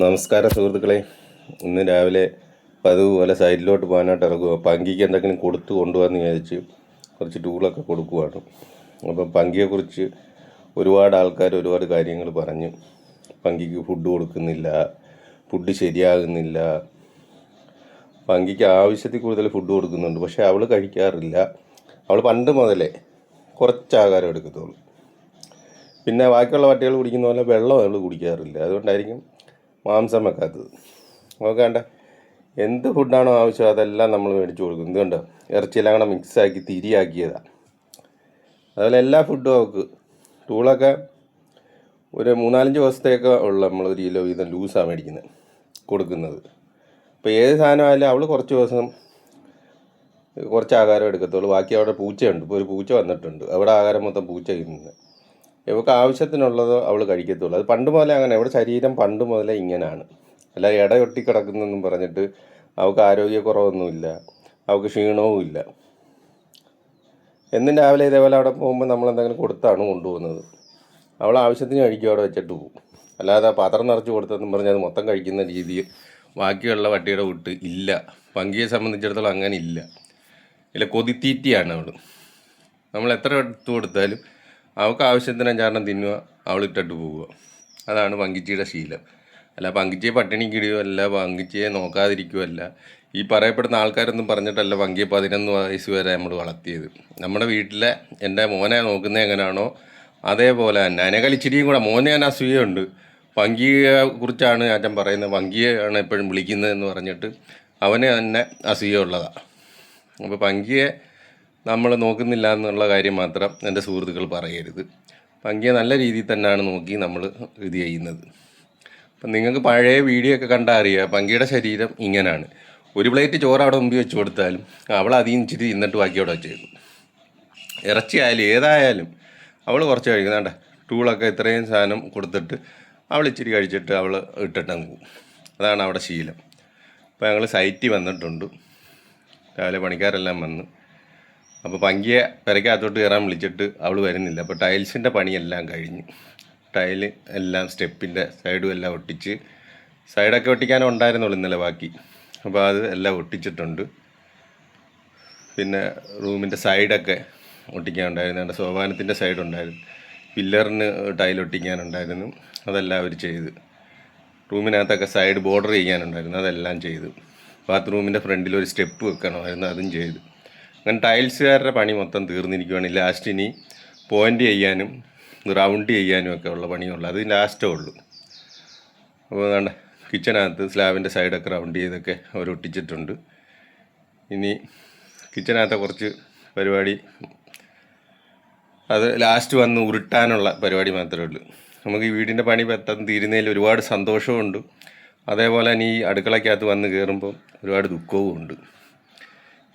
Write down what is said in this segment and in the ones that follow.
നമസ്കാരം സുഹൃത്തുക്കളെ. ഇന്ന് രാവിലെ പതിവ് പോലെ സൈഡിലോട്ട് പോകാനായിട്ട് ഇറങ്ങുക പങ്കിക്ക് എന്തെങ്കിലും കൊടുത്തു കൊണ്ടുപോകാന്ന് വിചാരിച്ച് കുറച്ച് ടൂളൊക്കെ കൊടുക്കുവാണ്. അപ്പം പങ്കിയെക്കുറിച്ച് ഒരുപാട് ആൾക്കാർ ഒരുപാട് കാര്യങ്ങൾ പറഞ്ഞു. പങ്കിക്ക് ഫുഡ് കൊടുക്കുന്നില്ല ഫുഡ് ശരിയാകുന്നില്ല. പങ്കിക്ക് ആവശ്യത്തിൽ കൂടുതൽ ഫുഡ് കൊടുക്കുന്നുണ്ട്. പക്ഷേ അവൾ കഴിക്കാറില്ല. അവൾ പണ്ട് മുതലേ കുറച്ച് ആഹാരം എടുക്കത്തുള്ളൂ. പിന്നെ ബാക്കിയുള്ള പട്ടികൾ കുടിക്കുന്ന പോലെ വെള്ളം അവൾ കുടിക്കാറില്ല. അതുകൊണ്ടായിരിക്കും മാംസം വെക്കാത്തത് നോക്കാണ്ട എന്ത് ഫുഡാണോ ആവശ്യം അതെല്ലാം നമ്മൾ മേടിച്ചു കൊടുക്കും. എന്തുകൊണ്ട് ഇറച്ചിയെല്ലാം കൂടെ മിക്സാക്കി തിരിയാക്കിയതാണ് അതുപോലെ എല്ലാ ഫുഡും അവൾക്ക് ടൂളൊക്കെ ഒരു മൂന്നാലഞ്ച് ദിവസത്തേക്ക് ഉള്ള നമ്മൾ ഒരു കിലോ വീതം ലൂസാണ് മേടിക്കുന്നത് കൊടുക്കുന്നത്. അപ്പോൾ ഏത് സാധനമായാലും അവൾ കുറച്ച് ദിവസം കുറച്ച് ആഹാരം എടുക്കത്തുള്ളൂ. ബാക്കി അവിടെ പൂച്ചയുണ്ട്. ഇപ്പോൾ ഒരു പൂച്ച വന്നിട്ടുണ്ട്. അവിടെ ആഹാരം മൊത്തം പൂച്ച തിന്നുന്നത് ഇവൾക്ക് ആവശ്യത്തിനുള്ളത് അവൾ കഴിക്കത്തുള്ളൂ. അത് പണ്ട് മുതലേ അങ്ങനെ ഇവിടെ ശരീരം പണ്ട് മുതലേ ഇങ്ങനെയാണ് അല്ല ഇടയൊട്ടി കിടക്കുന്നെന്നും പറഞ്ഞിട്ട് അവൾക്ക് ആരോഗ്യക്കുറവൊന്നുമില്ല അവൾക്ക് ക്ഷീണവും ഇല്ല എന്നും രാവിലെ ഇതേപോലെ അവിടെ പോകുമ്പോൾ നമ്മൾ എന്തെങ്കിലും കൊടുത്താണ് കൊണ്ടുപോകുന്നത്. അവൾ ആവശ്യത്തിന് കഴിക്കും അവിടെ വെച്ചിട്ട് പോകും. അല്ലാതെ പാത്രം നിറച്ച് കൊടുത്തെന്നും പറഞ്ഞാൽ അത് മൊത്തം കഴിക്കുന്ന രീതി ബാക്കിയുള്ള വട്ടിയുടെ വിട്ട് ഇല്ല. പങ്കിയെ സംബന്ധിച്ചിടത്തോളം അങ്ങനെ ഇല്ല. ഇല്ല കൊതിത്തീറ്റിയാണ് അവൾ നമ്മൾ എത്ര എടുത്തു കൊടുത്താലും അവൾക്ക് ആവശ്യത്തിന് അഞ്ചാറെണ്ണം തിന്നുക അവൾ ഇട്ടിട്ട് പോവുക. അതാണ് പങ്കിച്ചിയുടെ ശീലം. അല്ല പങ്കിച്ചിയെ പട്ടിണിക്കിടുകയോ അല്ല പങ്കിച്ചിയെ നോക്കാതിരിക്കുകയല്ല ഈ പറയപ്പെടുന്ന ആൾക്കാരൊന്നും പറഞ്ഞിട്ടല്ല പങ്കിയെ പതിനൊന്ന് വയസ്സ് വരെ നമ്മൾ വളർത്തിയത്. നമ്മുടെ വീട്ടിലെ എന്റെ മോനെ നോക്കുന്നത് എങ്ങനെയാണോ അതേപോലെ തന്നെ അതിനെ കളിച്ചിരിയും കൂടെ മോനെ ഞാൻ അസൂയുണ്ട് പങ്കിയെ കുറിച്ചാണ് അച്ഛൻ പറയുന്നത്. പങ്കിയെയാണ് എപ്പോഴും വിളിക്കുന്നതെന്ന് പറഞ്ഞിട്ട് അവന് തന്നെ അസൂയ ഉള്ളതാണ് അപ്പോൾ പങ്കിയെ നമ്മൾ നോക്കുന്നില്ല എന്നുള്ള കാര്യം മാത്രം എന്റെ സുഹൃത്തുക്കൾ പറയരുത്. പങ്കിയെ നല്ല രീതിയിൽ തന്നെയാണ് നോക്കി നമ്മൾ ഇത് ചെയ്യുന്നത്. അപ്പം നിങ്ങൾക്ക് പഴയ വീഡിയോ ഒക്കെ കണ്ടാൽ അറിയാം പങ്കിയുടെ ശരീരം ഇങ്ങനെയാണ് ഒരു പ്ലേറ്റ് ചോറ് അവിടെ മുമ്പിൽ വെച്ച് കൊടുത്താലും അവൾ അതിൽ ഇച്ചിരി തിന്നിട്ട് ബാക്കി അവിടെ വെച്ചേക്കും ഇറച്ചിയായാലും ഏതായാലും അവൾ കുറച്ച് കഴിക്കുന്നുണ്ട് ടൂളൊക്കെ ഇത്രയും സാധനം കൊടുത്തിട്ട് അവൾ ഇച്ചിരി കഴിച്ചിട്ട് അവൾ ഇട്ടിട്ടങ്ങ് പോകും അതാണ് അവിടെ ശീലം. അപ്പോൾ ഞങ്ങൾ സൈറ്റിൽ വന്നിട്ടുണ്ട്. രാവിലെ പണിക്കാരെല്ലാം വന്ന് അപ്പോൾ പങ്കിയെ പെരക്കകത്തോട്ട് കയറാൻ വിളിച്ചിട്ട് അവൾ വരുന്നില്ല. അപ്പോൾ ടൈൽസിന്റെ പണിയെല്ലാം കഴിഞ്ഞ്. ടൈൽ എല്ലാം സ്റ്റെപ്പിന്റെ സൈഡും എല്ലാം ഒട്ടിച്ച് സൈഡൊക്കെ ഒട്ടിക്കാനും ഉണ്ടായിരുന്നുള്ളൂ ഇന്നലെ ബാക്കി. അപ്പോൾ അത് എല്ലാം ഒട്ടിച്ചിട്ടുണ്ട്. പിന്നെ റൂമിന്റെ സൈഡൊക്കെ ഒട്ടിക്കാനുണ്ടായിരുന്നു. എന്റെ സോപാനത്തിന്റെ സൈഡ് ഉണ്ടായിരുന്നു പില്ലറിന് ടൈൽ ഒട്ടിക്കാനുണ്ടായിരുന്നു. അതെല്ലാം അവർ ചെയ്ത്. റൂമിനകത്തൊക്കെ സൈഡ് ബോർഡർ ചെയ്യാനുണ്ടായിരുന്നു. അതെല്ലാം ചെയ്തു. ബാത്റൂമിന്റെ ഫ്രണ്ടിൽ ഒരു സ്റ്റെപ്പ് വെക്കണമായിരുന്നു. അതും ചെയ്തു. അങ്ങനെ ടൈൽസുകാരുടെ പണി മൊത്തം തീർന്നിരിക്കുകയാണ് ലാസ്റ്റ് ഇനി പോയിന്റ് ചെയ്യാനും റൗണ്ട് ചെയ്യാനും ഒക്കെ ഉള്ള പണിയുള്ളൂ അത് ലാസ്റ്റേ ഉള്ളൂ. അപ്പോൾ അതാണ് കിച്ചനകത്ത് സ്ലാബിന്റെ സൈഡൊക്കെ റൗണ്ട് ചെയ്തൊക്കെ അവർ ഒട്ടിച്ചിട്ടുണ്ട്. ഇനി കിച്ചനകത്തെ കുറച്ച് പരിപാടി അത് ലാസ്റ്റ് വന്ന് ഉരുട്ടാനുള്ള പരിപാടി മാത്രമേ ഉള്ളൂ. നമുക്ക് ഈ വീടിന്റെ പണി പെട്ടെന്ന് തീരുന്നതിൽ ഒരുപാട് സന്തോഷമുണ്ട് അതേപോലെ തന്നെ ഈ അടുക്കളയ്ക്കകത്ത് വന്ന് കയറുമ്പോൾ ഒരുപാട് ദുഃഖവും ഉണ്ട്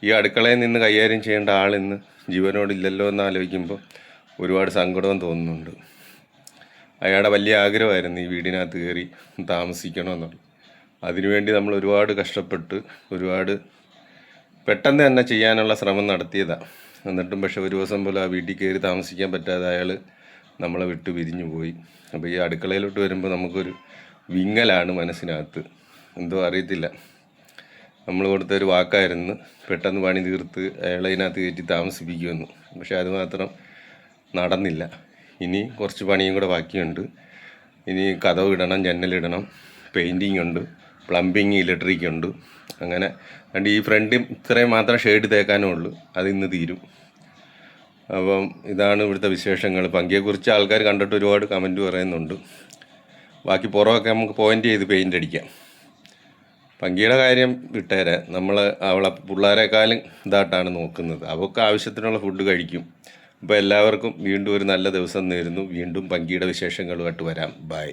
ഈ അടുക്കളയിൽ നിന്ന് കൈകാര്യം ചെയ്യേണ്ട ആൾ ഇന്ന് ജീവനോടില്ലല്ലോ എന്ന് ആലോചിക്കുമ്പോൾ ഒരുപാട് സങ്കടവും തോന്നുന്നുണ്ട്. അയാളുടെ വലിയ ആഗ്രഹമായിരുന്നു ഈ വീടിനകത്ത് കയറി താമസിക്കണമെന്നുള്ളത്. അതിനുവേണ്ടി നമ്മൾ ഒരുപാട് കഷ്ടപ്പെട്ട് ഒരുപാട് പെട്ടെന്ന് തന്നെ ചെയ്യാനുള്ള ശ്രമം നടത്തിയതാണ് എന്നിട്ടും പക്ഷെ ഒരു ദിവസം പോലും ആ വീട്ടിൽ കയറി താമസിക്കാൻ പറ്റാതെ അയാൾ നമ്മളെ വിട്ട് പിരിഞ്ഞു പോയി. അപ്പോൾ ഈ അടുക്കളയിലോട്ട് വരുമ്പോൾ നമുക്കൊരു വിങ്ങലാണ് മനസ്സിനകത്ത്. എന്തോ അറിയത്തില്ല. നമ്മൾ കൊടുത്ത ഒരു വാക്കായിരുന്നു. പെട്ടെന്ന് പണി തീർത്ത് അയാളെ അതിനകത്ത് കയറ്റി താമസിപ്പിക്കുമെന്ന്. പക്ഷെ അതുമാത്രം നടന്നില്ല. ഇനി കുറച്ച് പണിയും കൂടെ ബാക്കിയുണ്ട്. ഇനി കഥവ് ഇടണം ജനലിടണം പെയിന്റിങ് ഉണ്ട് പ്ലംബിങ് ഇലക്ട്രിക് ഉണ്ട്. അങ്ങനെ രണ്ട് ഈ ഫ്രണ്ട് ഇത്രയും മാത്രം ഷെയ്ഡ് തേക്കാനേ ഉള്ളൂ. അത് ഇന്ന് തീരും. അപ്പം ഇതാണ് ഇവിടുത്തെ വിശേഷങ്ങൾ. പങ്കിയെക്കുറിച്ച് ആൾക്കാർ കണ്ടിട്ട് ഒരുപാട് കമന്റ് പറയുന്നുണ്ട്. ബാക്കി പുറമൊക്കെ നമുക്ക് പോയിന്റ് ചെയ്ത് പെയിന്റ് അടിക്കാം. പങ്കിയുടെ കാര്യം വിട്ടേരെ. നമ്മൾ അവളെ പിള്ളേരെക്കാളും ഇതായിട്ടാണ് നോക്കുന്നത്. അവൾക്ക് ആവശ്യത്തിനുള്ള ഫുഡ് കഴിക്കും. അപ്പോൾ എല്ലാവർക്കും വീണ്ടും ഒരു നല്ല ദിവസം നേരുന്നു. വീണ്ടും പങ്കിയുടെ വിശേഷങ്ങളുമായിട്ട് വരാം. ബൈ